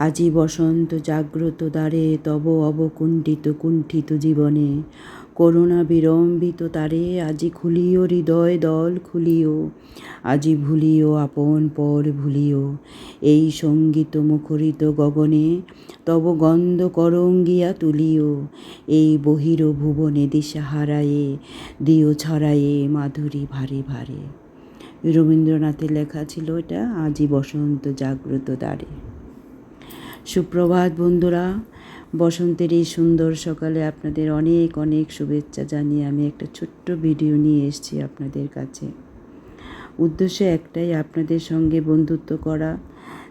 আজি বসন্ত জাগ্রত দ্বারে তব অবকুণ্ঠিত কুণ্ঠিত জীবনে। করুণা বিড়ম্বিত তারে, আজি খুলিও হৃদয়, দল খুলিও, আজি ভুলিও আপন পর ভুলিও। এই সংগীত মুখরিত গগনে, তব গন্ধ করঙ্গিয়া তুলিও। এই বহির ভুবনে দিশা হারায়ে, দিও ছড়ায়ে মাধুরী ভারে ভারে। রবীন্দ্রনাথের লেখা ছিল এটা, আজি বসন্ত জাগ্রত দ্বারে। সুপ্রভাত বন্ধুরা। বসন্তের এই সুন্দর সকালে আপনাদের অনেক অনেক শুভেচ্ছা জানিয়ে আমি একটা ছোট্ট ভিডিও নিয়ে এসেছি আপনাদের কাছে। উদ্দেশ্য একটাই, আপনাদের সঙ্গে বন্ধুত্ব করা,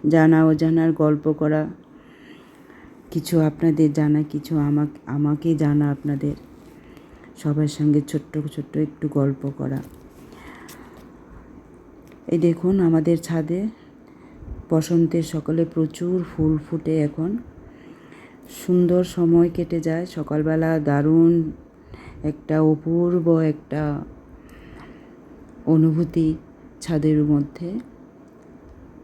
জানা ও জানার গল্প করা। কিছু আপনাদের জানা, কিছু আমাকে আমাকে জানা আপনাদের। সবার সঙ্গে ছোট্ট ছোট্ট একটু গল্প করা। এই দেখুন, আমাদের ছাদে বসন্তের সকালে প্রচুর ফুল ফুটে এখন। সুন্দর সময় কেটে যায়, সকালবেলা দারুণ একটা অপূর্ব একটা অনুভূতি ছাদের মধ্যে।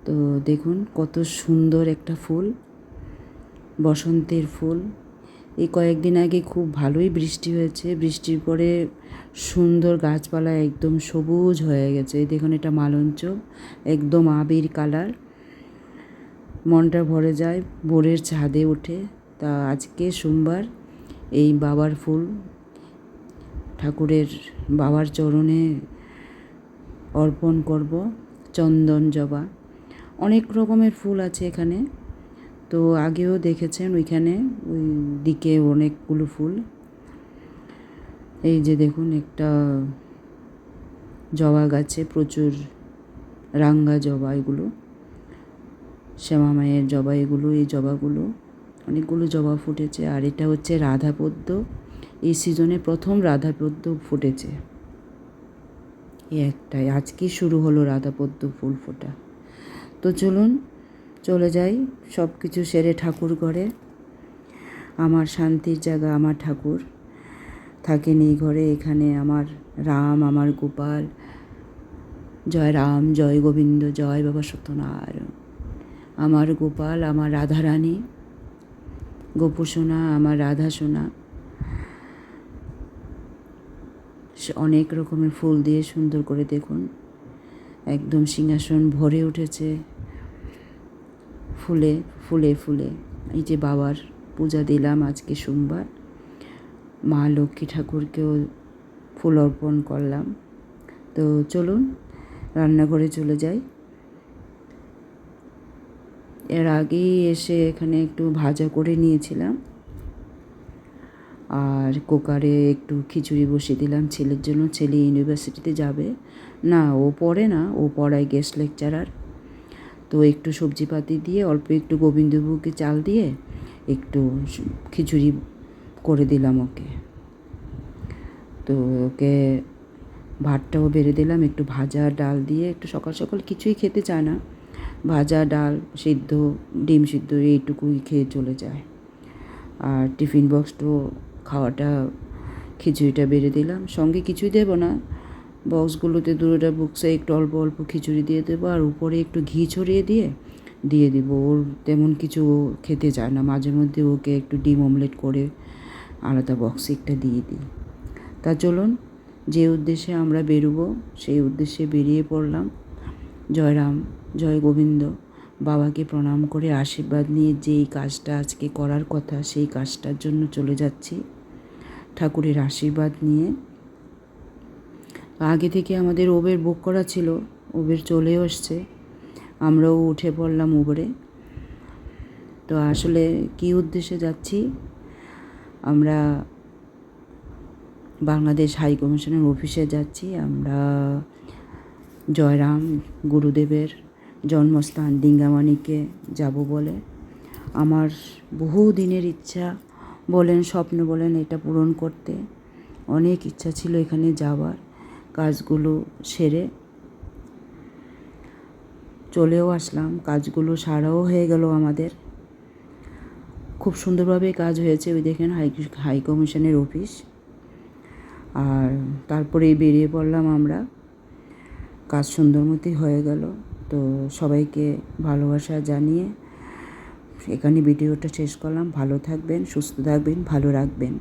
তো দেখুন কত সুন্দর একটা ফুল, বসন্তের ফুল। এই কয়েকদিন আগে খুব ভালোই বৃষ্টি হয়েছে, বৃষ্টির পরে সুন্দর গাছপালা একদম সবুজ হয়ে গেছে। দেখুন এটা মালঞ্চ, একদম আবির কালার। মনটা ভরে যায়, ভোরের ছাদে ওঠে তা আজকে সোমবার এই বাবার ফুল। ঠাকুরের বাবার চরণে অর্পণ করব চন্দন জবা। অনেক রকমের ফুল আছে এখানে। তো আগেও দেখেছেন ওইখানে ওই দিকে অনেকগুলো ফুল। এই যে দেখুন একটা জবা গাছে প্রচুর রাঙ্গা জবা এগুলো। শ্যামা মায়ের জবা এগুলো, এই জবাগুলো। অনেকগুলো জবা ফুটেছে। আর এটা হচ্ছে রাধাপদ্ম। এই সিজনে প্রথম রাধাপদ্ম ফুটেছে। এই একটাই। আজকেই শুরু হলো রাধাপদ্ম ফুল ফোটা। তো চলুন, চলে যাই সব কিছু সেরে ঠাকুর ঘরে। আমার শান্তির জায়গা আমার ঠাকুর। থাকেন এই ঘরে এখানে আমার রাম, আমার গোপাল। জয় রাম, জয় গোবিন্দ, জয় বাবা সত্যনারায়ণ। আমার গোপাল, আমার রাধারানী গোপু সোনা আমার রাধা সোনা অনেক রকমের ফুল দিয়ে সুন্দর করে দেখুন। একদম সিংহাসন ভরে উঠেছে। ফুলে ফুলে ফুলে। এই যে বাবার পূজা দিলাম আজকে সোমবার। মা লক্ষ্মী ঠাকুরকেও ফুল অর্পণ করলাম। তো চলুন, রান্নাঘরে চলে যাই। এর আগেই এসে এখানে একটু ভাজা করে নিয়েছিলাম। আর কুকারে একটু খিচুড়ি বসিয়ে দিলাম। ছেলের জন্য ছেলে ইউনিভার্সিটিতে যাবে। না, ও পড়ে না, ও পড়ায় গেস্ট লেকচারার তো একটু সবজিপাতি দিয়ে, অল্প একটু গোবিন্দভোগকে চাল দিয়ে একটু খিচুড়ি করে দিলাম ওকে। তো ওকে ভাতটাও বেড়ে দিলাম। একটু ভাজা, ডাল দিয়ে একটু সকাল সকাল কিছুই খেতে চায় না। ভাজা ডাল সিদ্ধ, ডিম সিদ্ধ এইটুকুই খেয়ে চলে যায়। আর টিফিন বক্স তো খাওয়াটা, খিচুড়িটা বেড়ে দিলাম। সঙ্গে কিছুই দেবো না। বক্সগুলোতে দুটোটা বক্সে একটু অল্প অল্প খিচুড়ি দিয়ে দেবো আর উপরে একটু ঘি ছড়িয়ে দিয়ে দিয়ে দিব। ওর তেমন কিছু খেতে চায় না। মাঝে মধ্যে ওকে একটু ডিম অমলেট করে আলাদা বক্সে একটা দিয়ে দিই। তা চলুন, যে উদ্দেশ্যে আমরা বেরোবো, সেই উদ্দেশ্যে বেরিয়ে পড়লাম। জয়রাম, জয় গোবিন্দ, বাবাকে প্রণাম করে আশীর্বাদ নিয়ে যেই কাজটা আজকে করার কথা সেই কাজটার জন্য চলে যাচ্ছি। ঠাকুরের আশীর্বাদ নিয়ে। আগে থেকে আমাদের ওবের বুক করা ছিল, ওবের চলেও এসছে। আমরাও উঠে পড়লাম উবরে তো আসলে কী উদ্দেশ্যে যাচ্ছি? আমরা বাংলাদেশ হাই কমিশনের অফিসে যাচ্ছি। আমরা জয়রাম গুরুদেবের জন্মস্থান ডিঙ্গামানিকে যাব বলে। আমার বহু দিনের ইচ্ছা বলেন, স্বপ্ন বলেন এটা পূরণ করতে। অনেক ইচ্ছা ছিল এখানে যাওয়ার, কাজগুলো সেরে চলেও আসলাম। কাজগুলো সারাও হয়ে গেল আমাদের। খুব সুন্দরভাবে কাজ হয়েছে, ওই দেখেন হাই হাই কমিশনের অফিস। আর তারপরে বেরিয়ে পড়লাম আমরা। কাজ সুন্দর মতোই হয়ে গেল। তো সবাইকে ভালোবাসা জানিয়ে এখানে ভিডিওটা শেষ করলাম। ভালো থাকবেন, সুস্থ থাকবেন, ভালো রাখবেন।